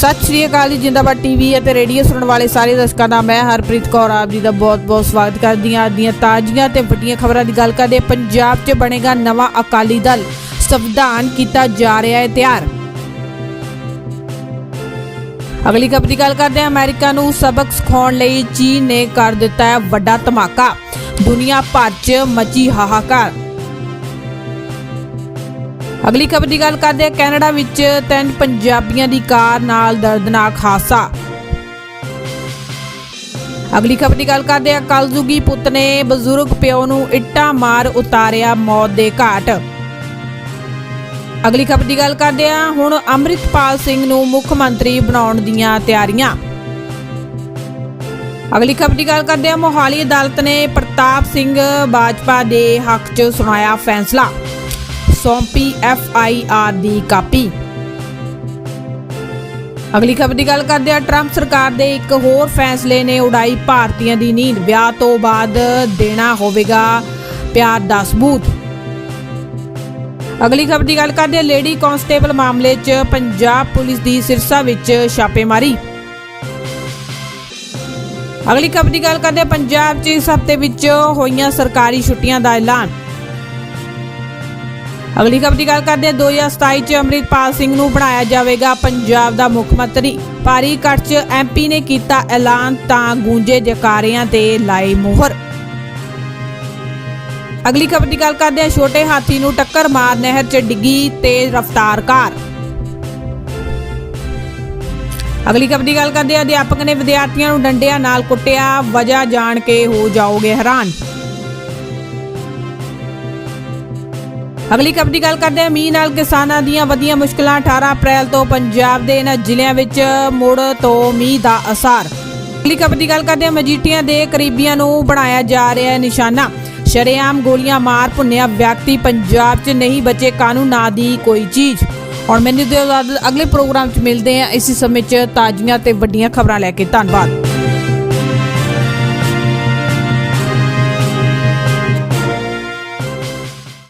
ਸਤਿ ਸ਼੍ਰੀ ਅਕਾਲ ਜੀ, ਜਿੰਦਾਬਾਦ ਟੀਵੀ ਅਤੇ ਰੇਡੀਓ ਸੁਣਨ ਵਾਲੇ ਸਾਰੇ ਦਰਸ਼ਕਾਂ ਦਾ, ਮੈਂ ਹਰਪ੍ਰੀਤ ਕੌਰ, ਆਪ ਜੀ ਦਾ ਬਹੁਤ-ਬਹੁਤ ਸਵਾਗਤ ਕਰਦੀ ਹਾਂ ਅੱਜ ਦੀਆਂ ਤਾਜ਼ੀਆਂ ਤੇ ਵੱਡੀਆਂ ਖਬਰਾਂ ਦੀ ਗੱਲ ਕਰਦੇ ਪੰਜਾਬ 'ਚ ਬਣੇਗਾ ਨਵਾਂ ਅਕਾਲੀ ਦਲ, ਸੰਵਿਧਾਨ ਕੀਤਾ ਜਾ ਰਿਹਾ ਹੈ ਤਿਆਰ। ਅਗਲੀ ਖਬਰ ਦੀ ਗੱਲ ਕਰਦੇ ਹਾਂ, ਅਮਰੀਕਾ ਨੂੰ ਸਬਕ ਸਿਖਾਉਣ ਲਈ ਚੀਨ ਨੇ ਕਰ ਦਿੱਤਾ ਹੈ ਵੱਡਾ ਧਮਾਕਾ। ਦੁਨੀਆ ਭਰ 'ਚ ਮਚੀ ਹਾਹਾਕਾਰ। ਅਗਲੀ ਖਬਰ ਦੀ ਗੱਲ ਕਰਦੇ ਹਾਂ, ਕੈਨੇਡਾ ਵਿੱਚ ਤਿੰਨ ਪੰਜਾਬੀਆਂ ਦੀ ਕਾਰ ਨਾਲ ਦਰਦਨਾਕ ਹਾਦਸਾ। ਅਗਲੀ ਖਬਰ ਦੀ ਗੱਲ ਕਰਦੇ ਹਾਂ ਕਲਯੁਗੀ ਪੁੱਤ ਨੇ ਬਜ਼ੁਰਗ ਪਿਓ ਨੂੰ ਇੱਟਾਂ ਮਾਰ ਉਤਾਰਿਆ ਮੌਤ ਦੇ ਘਾਟ। ਅਗਲੀ ਖਬਰ ਦੀ ਗੱਲ ਕਰਦੇ ਹਾਂ, ਹੁਣ ਅੰਮ੍ਰਿਤਪਾਲ ਸਿੰਘ ਨੂੰ ਮੁੱਖ ਮੰਤਰੀ ਬਣਾਉਣ ਦੀਆਂ ਤਿਆਰੀਆਂ। ਅਗਲੀ ਖਬਰ ਦੀ ਗੱਲ ਕਰਦੇ ਹਾਂ, ਮੋਹਾਲੀ ਅਦਾਲਤ ਨੇ ਪ੍ਰਤਾਪ ਸਿੰਘ ਬਾਜਪਾ ਦੇ ਹੱਕ 'ਚ ਸੁਣਾਇਆ ਫੈਸਲਾ। ਸੌਂਪੀ ਐਫ ਆਈ ਆਰ ਦੀ ਕਾਪੀ। ਅਗਲੀ ਖਬਰ ਦੀ ਗੱਲ ਕਰਦੇ ਹਾਂ। ਟਰੰਪ ਸਰਕਾਰ ਦੇ ਇੱਕ ਹੋਰ ਫੈਸਲੇ ਨੇ ਉਡਾਈ ਭਾਰਤੀਆਂ ਦੀ ਨੀਂਦ। ਵਿਆਹ ਤੋਂ ਬਾਅਦ ਦੇਣਾ ਹੋਵੇਗਾ ਪਿਆਰ ਦਾ ਸਬੂਤ। ਅਗਲੀ ਖਬਰ ਦੀ ਗੱਲ ਕਰਦੇ ਹਾਂ। ਲੇਡੀ ਕਾਂਸਟੇਬਲ ਮਾਮਲੇ 'ਚ ਪੰਜਾਬ ਪੁਲਿਸ ਦੀ ਸਿਰਸਾ ਵਿੱਚ ਛਾਪੇਮਾਰੀ। ਅਗਲੀ ਖਬਰ ਦੀ ਗੱਲ ਕਰਦੇ ਹਾਂ। ਪੰਜਾਬ 'ਚ ਇਸ ਹਫ਼ਤੇ ਵਿੱਚ ਹੋਈਆਂ ਸਰਕਾਰੀ ਛੁੱਟੀਆਂ ਦਾ ਐਲਾਨ। ਅਗਲੀ ਖਬਰ ਦੀ ਗੱਲ ਕਰਦੇ ਹਾਂ। 2027 ਚ ਅੰਮ੍ਰਿਤਪਾਲ ਸਿੰਘ ਨੂੰ ਬਣਾਇਆ ਜਾਵੇਗਾ ਪੰਜਾਬ ਦਾ ਮੁੱਖ ਮੰਤਰੀ। ਭਾਰੀ ਇਕੱਠ ਚ ਐਮਪੀ ਨੇ ਕੀਤਾ ਐਲਾਨ ਤਾਂ ਗੂੰਜੇ ਜਕਾਰਿਆਂ ਤੇ ਲਾਈ ਮੋਹਰ। ਅਗਲੀ ਖਬਰ ਦੀ ਗੱਲ ਕਰਦੇ ਹਾਂ। ਛੋਟੇ ਹਾਥੀ ਨੂੰ ਟੱਕਰ ਮਾਰ ਨਹਿਰ ਚ ਡਿੱਗੀ ਤੇਜ਼ ਰਫ਼ਤਾਰ ਕਾਰ। ਅਗਲੀ ਖਬਰ ਦੀ ਗੱਲ ਕਰਦੇ ਹਾਂ। ਅਧਿਆਪਕ ਨੇ ਵਿਦਿਆਰਥੀਆਂ ਨੂੰ ਡੰਡਿਆਂ ਨਾਲ ਕੁੱਟਿਆ। ਵਜ੍ਹਾ ਜਾਣ ਕੇ ਹੋ ਜਾਓਗੇ ਹੈਰਾਨ। ਅਗਲੀ ਖਬਰ ਦੀ ਗੱਲ ਕਰਦੇ ਹਾਂ। ਮੀਂਹ ਨਾਲ ਕਿਸਾਨਾਂ ਦੀਆਂ ਵਧੀਆਂ ਮੁਸ਼ਕਲਾਂ 18 ਅਪ੍ਰੈਲ ਤੋਂ ਪੰਜਾਬ ਦੇ ਇਹਨਾਂ ਜ਼ਿਲ੍ਹਿਆਂ ਵਿੱਚ ਮੁੜ ਤੋਂ ਮੀਂਹ ਦਾ ਅਸਰ। ਅਗਲੀ ਖਬਰ ਦੀ ਗੱਲ ਕਰਦੇ ਹਾਂ। ਮਜੀਠੀਆਂ ਦੇ ਕਰੀਬੀਆਂ ਨੂੰ ਬਣਾਇਆ ਜਾ ਰਿਹਾ ਹੈ ਨਿਸ਼ਾਨਾ। ਸ਼ਰੇਆਮ ਗੋਲੀਆਂ ਮਾਰ ਭੁੰਨਿਆ ਵਿਅਕਤੀ, ਪੰਜਾਬ 'ਚ ਨਹੀਂ ਬਚੇ ਕਾਨੂੰਨ ਨਾ ਦੀ ਕੋਈ ਚੀਜ਼। ਹੁਣ ਮੈਨੂੰ ਦਿਓ ਅਗਲੇ ਪ੍ਰੋਗਰਾਮ 'ਚ ਮਿਲਦੇ ਹਾਂ। ਇਸੇ ਸਮੇਂ 'ਚ ਤਾਜ਼ੀਆਂ ਤੇ ਵੱਡੀਆਂ ਖਬਰਾਂ ਲੈ ਕੇ। ਧੰਨਵਾਦ।